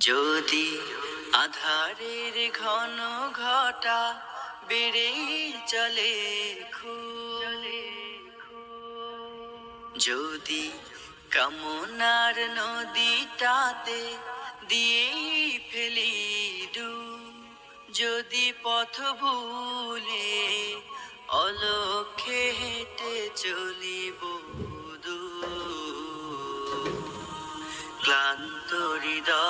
যদি আধারের ঘন ঘটা বেড়েই চলে যদি কামনার নদীটাতে দিয়েই ফেলি ডুব যদি পথ ভুলে অলক্ষে হেঁটে চলিব। ক্লান্ত হৃদয়ে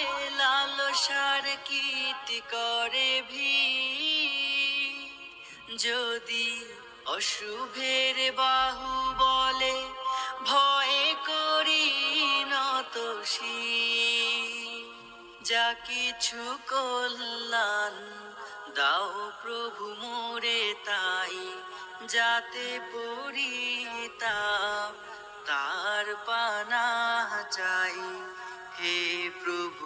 লালসার কীট করে ভি যদি অশুভের বাহু বলে ভয়ে করি নত যা কিছু কল্যাণ দাও প্রভু মোরে, তাই যাতে পরিতা তার পানা চাই। হে প্রভু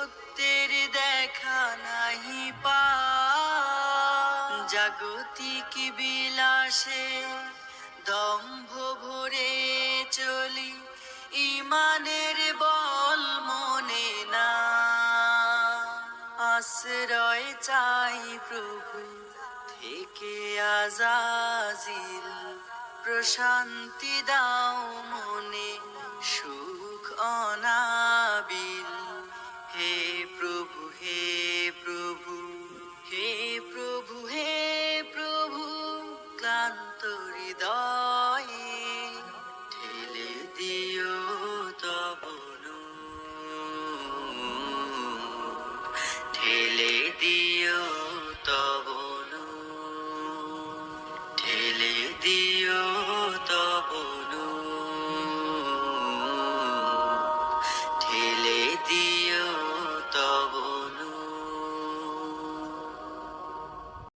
সত্যের দেখা নাহি পা জাগতিক বিলাসে দম্ভ ভরে চলি, ইমানের বল মনে না। আশ্রয় চাই প্রভু থেকে আজাজিল, প্রশান্তি দাও মনে সুখ অনাবিল। হে প্রভু হে প্রভু হে প্রভু হে প্রভু ক্লান্ত হৃদয়ে ঠেলে দিও।